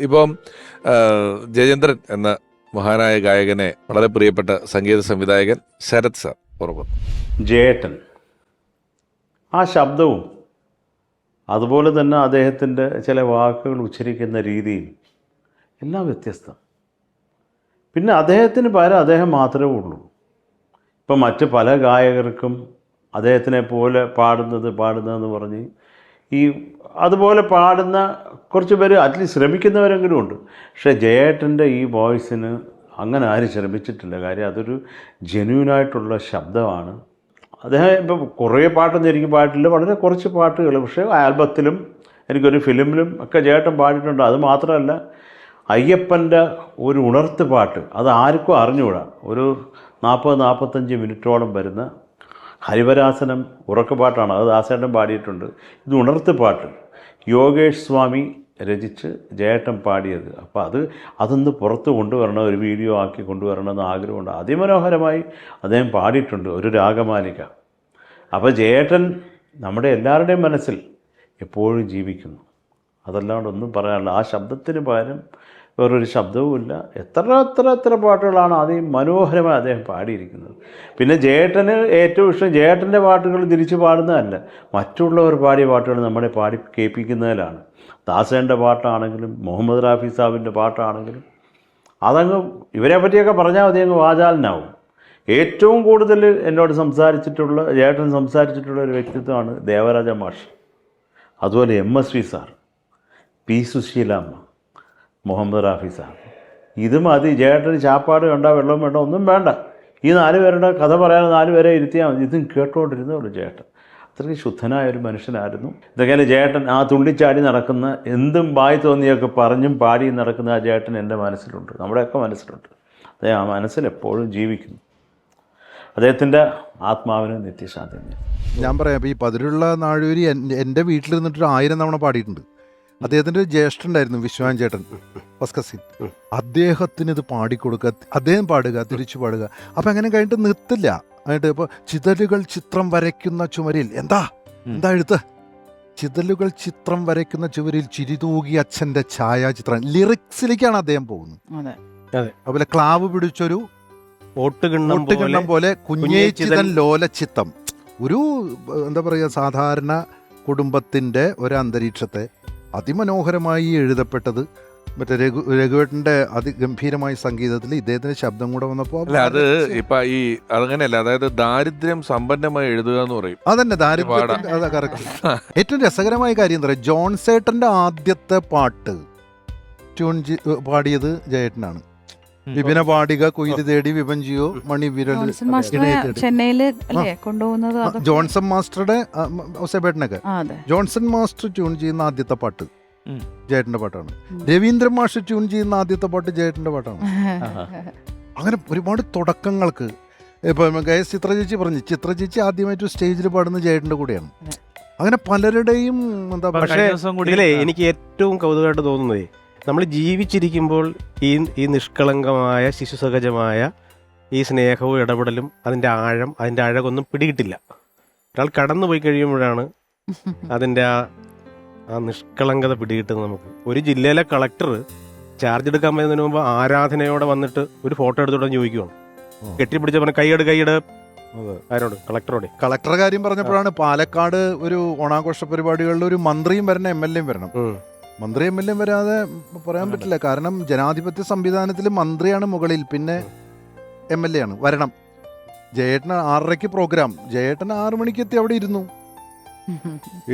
ഇപ്പം ജയചന്ദ്രൻ എന്ന മഹാനായ ഗായകനെ വളരെ പ്രിയപ്പെട്ട സംഗീത സംവിധായകൻ ശരത് സാർ ഓർമ്മ. ജയേട്ടൻ. ആ ശബ്ദവും അതുപോലെ തന്നെ അദ്ദേഹത്തിന്റെ ചില വാക്കുകൾ ഉച്ചരിക്കുന്ന രീതിയും എല്ലാം വ്യത്യസ്തം. പിന്നെ അദ്ദേഹത്തിന് പകരം അദ്ദേഹം മാത്രമേ ഉള്ളൂ. ഇപ്പം മറ്റ് പല ഗായകർക്കും അദ്ദേഹത്തിനെ പോലെ പാടുന്നത് പാടുന്നതെന്ന് പറഞ്ഞ് ഈ അതുപോലെ പാടുന്ന കുറച്ച് പേര് അറ്റ്ലീസ്റ്റ് ശ്രമിക്കുന്നവരെങ്കിലും ഉണ്ട്. പക്ഷേ ജയേട്ടന്റെ ഈ വോയിസിന് അങ്ങനെ ആരും ശ്രമിച്ചിട്ടില്ല. കാര്യം അതൊരു ജെന്യൂനായിട്ടുള്ള ശബ്ദമാണ്. അദ്ദേഹം ഇപ്പം കുറേ പാട്ടൊന്നും എനിക്ക് പാട്ടില്ല. വളരെ കുറച്ച് പാട്ടുകൾ. പക്ഷേ ആൽബത്തിലും എനിക്കൊരു ഫിലിമിലും ഒക്കെ ചേട്ടൻ പാടിയിട്ടുണ്ട്. അത് മാത്രമല്ല അയ്യപ്പന്റെ ഒരു ഉണർത്ത് പാട്ട് അത് ആർക്കും അറിഞ്ഞുകൂടാ. ഒരു നാൽപ്പത് നാൽപ്പത്തഞ്ച് മിനിറ്റോളം വരുന്ന ഹരിവരാസനം ഉറക്കപ്പാട്ടാണ് അത് ദാസേട്ടൻ പാടിയിട്ടുണ്ട്. ഇത് ഉണർത്ത് പാട്ട്. യോഗേഷ് സ്വാമി രചിച്ച് ജയേട്ടൻ പാടിയത്. അപ്പോൾ അത് അതൊന്ന് പുറത്ത് കൊണ്ടുവരണം ഒരു വീഡിയോ ആക്കി കൊണ്ടുവരണമെന്ന് ആഗ്രഹമുണ്ട്. അതിമനോഹരമായി അദ്ദേഹം പാടിയിട്ടുണ്ട് ഒരു രാഗമാലിക. അപ്പോൾ ജയേട്ടൻ നമ്മുടെ എല്ലാവരുടെയും മനസ്സിൽ എപ്പോഴും ജീവിക്കുന്നു. അതല്ലാണ്ട് ഒന്നും പറയാനില്ല. ആ ശബ്ദത്തിന് പകരം വേറൊരു ശബ്ദവുമില്ല. എത്ര എത്ര എത്ര പാട്ടുകളാണ് അതേ മനോഹരമായി അദ്ദേഹം പാടിയിരിക്കുന്നത്. പിന്നെ ജേട്ടന് ഏറ്റവും ഇഷ്ടം ജേട്ടന്റെ പാട്ടുകൾ തിരിച്ച് പാടുന്നതല്ല. മറ്റുള്ളവർ പാടിയ പാട്ടുകൾ നമ്മളെ പാടി കേൾപ്പിക്കുന്നതിലാണ്. ദാസേന്റെ പാട്ടാണെങ്കിലും മുഹമ്മദ് റാഫി സാബിന്റെ പാട്ടാണെങ്കിലും. അതങ്ങ് ഇവരെ പറ്റിയൊക്കെ പറഞ്ഞാൽ മതി അങ്ങ് വാചാലനാവും. ഏറ്റവും കൂടുതൽ എന്നോട് സംസാരിച്ചിട്ടുള്ള ജേട്ടൻ സംസാരിച്ചിട്ടുള്ള ഒരു വ്യക്തിത്വമാണ് ദേവരാജ മാഷ്. അതുപോലെ M S V sir P Susheelamma. Mohammed Rafi ഇത് മതി ജേട്ടന് ചാപ്പാട് വേണ്ട വെള്ളം വേണ്ട ഒന്നും വേണ്ട. ഈ നാല് പേരുടെ കഥ പറയാൻ നാല് പേരെ ഇരുത്തിയാൽ മതി. ഇതും കേട്ടോണ്ടിരുന്നുള്ളൂ ചേട്ടൻ അത്രയ്ക്ക് ശുദ്ധനായ ഒരു മനുഷ്യനായിരുന്നു. ഇതൊക്കെയാണ് ജേട്ടൻ ആ തുള്ളിച്ചാടി നടക്കുന്ന എന്തും വായി തോന്നിയൊക്കെ പറഞ്ഞും പാടിയും നടക്കുന്ന ആ ജേട്ടൻ എന്റെ മനസ്സിലുണ്ട്. നമ്മുടെയൊക്കെ മനസ്സിലുണ്ട്. അദ്ദേഹം ആ മനസ്സിൽ എപ്പോഴും ജീവിക്കുന്നു. അദ്ദേഹത്തിന്റെ ആത്മാവിന് നിത്യശാന്തി. ഞാൻ പറയാം ഈ പതിരുള്ള നാഴൂരി എന്റെ വീട്ടിൽ ആയിരം തവണ പാടിയിട്ടുണ്ട്. ജ്യേഷ്ഠൻ ഉണ്ടായിരുന്നു വിശ്വാൻ ചേട്ടൻ ഫസ്കസിൻ അദ്ദേഹത്തിന് ഇത് പാടിക്കൊടുക്കുക അദ്ദേഹം പാടുക തിരിച്ചു പാടുക. അപ്പം അങ്ങനെ കഴിഞ്ഞിട്ട് നിർത്തില്ല. എന്നിട്ട് ഇപ്പോൾ ചിതലുകൾ ചിത്രം വരയ്ക്കുന്ന ചുമരിൽ എന്താ? എന്താ എഴുത്ത്? ചിതലുകൾ ചിത്രം വരയ്ക്കുന്ന ചുവരിൽ ചിരിതൂകി അച്ഛന്റെ ഛായാചിത്രം. ലിറിക്സിലേക്കാണ് അദ്ദേഹം പോകുന്നത്. അതെ. അതുപോലെ ക്ലാവ് പിടിച്ചൊരു ഓട്ടുകിണ്ണം ഒട്ടുകിണ്ണം പോലെ കുഞ്ഞേ ചിതൻ ലോല ചിത്തം. ഒരു എന്താ പറയുക സാധാരണ കുടുംബത്തിന്റെ ഒരു അന്തരീക്ഷത്തെ അതിമനോഹരമായി എഴുതപ്പെട്ടത്. മറ്റേ രഘു രഘുവേട്ടന്റെ അതിഗംഭീരമായ സംഗീതത്തിൽ ഇദ്ദേഹത്തിന്റെ ശബ്ദം കൂടെ വന്നപ്പോൾ അല്ല അത് ഇപ്പൊ ഈ അങ്ങനെയല്ല അതായത് ദാരിദ്ര്യം സമ്പന്നമായി എഴുതുക എന്ന് പറയും. അതന്നെ ദാരിദ്ര്യം ഏറ്റവും രസകരമായ കാര്യം എന്താ പറയുക? ജോൺസേട്ടന്റെ ആദ്യത്തെ പാട്ട് ട്യൂൺ പാടിയത് ജയേട്ടനാണ്. വിപിന പാടിക കുയിൽ തേടി വിപഞ്ചിയോ മണി വിരൽ ജോൺസൺ അല്ലേ കൊണ്ടുപോകുന്നത് അതൊക്കെ- ജോൺസൺ മാസ്റ്ററുടെ ആ, മ, ഔസേപ്പേട്ടനൊക്കെ ആ, അതെ. ജോൺസൺ മാസ്റ്റർ ട്യൂൺ ചെയ്യുന്ന ആദ്യത്തെ പാട്ട് ഉം. ജയേട്ടന്റെ പാട്ടാണ്. ഉം. രവീന്ദ്രൻ മാസ്റ്റർ ട്യൂൺ ചെയ്യുന്ന ആദ്യത്തെ പാട്ട് ജേട്ടന്റെ പാട്ടാണ്. അങ്ങനെ ഒരുപാട് തുടക്കങ്ങൾക്ക് ഇപ്പം ചിത്ര ചേച്ചി പറഞ്ഞു ചിത്ര ചേച്ചി ആദ്യമായിട്ട് സ്റ്റേജിൽ പാടുന്ന ജയട്ടന്റെ കൂടെയാണ്. അങ്ങനെ പലരുടെയും എന്താ പക്ഷേ പറയുക ദിവസം കൂടി ഇതിലേ എനിക്ക് ഏറ്റവും കൗതുകമായിട്ട് തോന്നുന്നത് നമ്മൾ ജീവിച്ചിരിക്കുമ്പോൾ ഈ ഈ നിഷ്കളങ്കമായ ശിശുസഹജമായ ഈ സ്നേഹവും ഇടപെടലും അതിന്റെ ആഴം അതിന്റെ അഴകൊന്നും പിടികിട്ടില്ല. ഒരാൾ കടന്നു പോയി കഴിയുമ്പോഴാണ് അതിന്റെ ആ ആ നിഷ്കളങ്കത പിടികിട്ടുന്നത് നമുക്ക്. ഒരു ജില്ലയിലെ കളക്ടർ ചാർജ് എടുക്കാൻ വരുന്നതിന് മുമ്പ് ആരാധനയോടെ വന്നിട്ട് ഒരു ഫോട്ടോ എടുത്തോടെ ചോദിക്കുവാണ്. കെട്ടിപ്പിടിച്ചപ്പോൾ കെട്ടിപ്പിടിച്ച പറഞ്ഞ കൈയെട് കൈയെട്. ആരോട്? കളക്ടറോട്. കളക്ടർ കാര്യം പറഞ്ഞപ്പോഴാണ് പാലക്കാട് ഒരു ഓണാഘോഷ പരിപാടികളിൽ ഒരു മന്ത്രിയും വരണം എം എൽ എയും വരണം. മന്ത്രി എം എൽ എ വരാതെ പറയാൻ പറ്റില്ല. കാരണം ജനാധിപത്യ സംവിധാനത്തിൽ മന്ത്രിയാണ് മുകളിൽ പിന്നെ എം എൽ എ ആണ്. വരണം. ജയേട്ടൻ ആറരയ്ക്ക് പ്രോഗ്രാം ജയേട്ടൻ ആറു മണിക്ക് എത്തി അവിടെ ഇരുന്നു.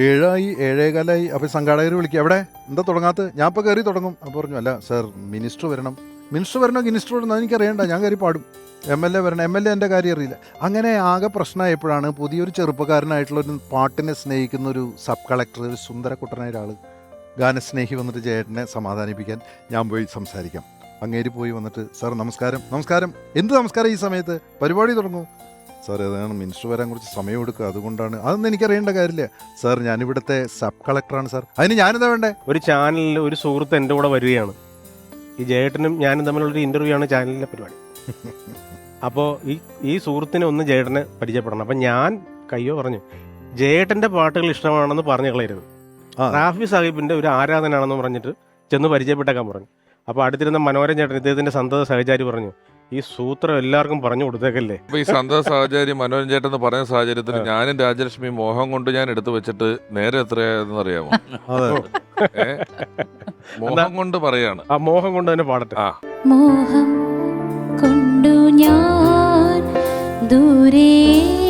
ഏഴായി ഏഴേകാലായി. അപ്പോൾ സംഘാടകർ വിളിക്കുക അവിടെ എന്താ തുടങ്ങാത്ത? ഞാൻ ഇപ്പോൾ കയറി തുടങ്ങും. അപ്പോൾ പറഞ്ഞു അല്ല സർ മിനിസ്റ്റർ വരണം. മിനിസ്റ്റർ വരണോ മിനിസ്റ്റർ വരണം എനിക്കറിയണ്ട ഞാൻ കയറി പാടും. എം എൽ എ വരണം. എം എൽ എ എന്റെ കാര്യം അറിയില്ല. അങ്ങനെ ആകെ പ്രശ്നമായപ്പോഴാണ് പുതിയൊരു ചെറുപ്പക്കാരനായിട്ടുള്ള ഒരു പാട്ടിനെ സ്നേഹിക്കുന്ന ഒരു സബ് കളക്ടർ ഒരു സുന്ദരക്കുട്ടനായ ഒരാൾ ഗാനസ്നേഹി വന്നിട്ട് ജയേട്ടനെ സമാധാനിപ്പിക്കാൻ ഞാൻ പോയി സംസാരിക്കാം. അങ്ങേരി പോയി വന്നിട്ട് സാർ നമസ്കാരം. നമസ്കാരം. എന്ത് നമസ്കാരം ഈ സമയത്ത്? പരിപാടി തുടങ്ങൂ. സാർ അതാണ് മിനിസ്റ്റർ വരാൻ കുറച്ച് സമയം എടുക്കുക. അതുകൊണ്ടാണ്. അതൊന്നും എനിക്കറിയേണ്ട കാര്യമില്ല. സാർ ഞാനിവിടുത്തെ സബ് കളക്ടറാണ് സാർ. അതിന് ഞാനെന്താ വേണ്ടേ? ഒരു ചാനലിൽ ഒരു സുഹൃത്ത് എന്റെ കൂടെ വരികയാണ്. ഈ ജയേട്ടനും ഞാനും തമ്മിലുള്ളൊരു ഇന്റർവ്യൂ ആണ് ചാനലിലെ പരിപാടി. അപ്പോൾ ഈ ഈ സുഹൃത്തിനെ ഒന്ന് ജയേട്ടനെ പരിചയപ്പെടണം. അപ്പം ഞാൻ കയ്യോ പറഞ്ഞു ജയേട്ടന്റെ പാട്ടുകൾ ഇഷ്ടമാണെന്ന് പറഞ്ഞു കളയരുത്. റാഫി സാഹിബിന്റെ ഒരു ആരാധനാണെന്ന് പറഞ്ഞിട്ട് ചെന്ന് പരിചയപ്പെട്ടേക്കാൻ പറഞ്ഞു. അപ്പോൾ അടുത്തിരുന്ന മനോരൻ ചേട്ടൻ ഇദ്ദേഹത്തിന്റെ സന്തത സഹചാരി പറഞ്ഞു. ഈ സൂത്രം എല്ലാവർക്കും പറഞ്ഞു കൊടുത്തേക്കല്ലേ? അപ്പൊ ഈ സന്ത സാഹചര്യം മനോരഞ്ജൻ ചേട്ടൻ എന്ന് പറയുന്ന സാഹചര്യത്തിൽ ഞാനും രാജലക്ഷ്മി മോഹം കൊണ്ട് ഞാൻ എടുത്തു വെച്ചിട്ട് നേരെ എത്രയാന്ന് അറിയാമോ? ഏ? മോഹം കൊണ്ട് പറയാണ്. ആ മോഹം കൊണ്ട് തന്നെ പാടട്ടെ. ആ. മോഹം കൊണ്ടു ഞാൻ ദൂരേതോ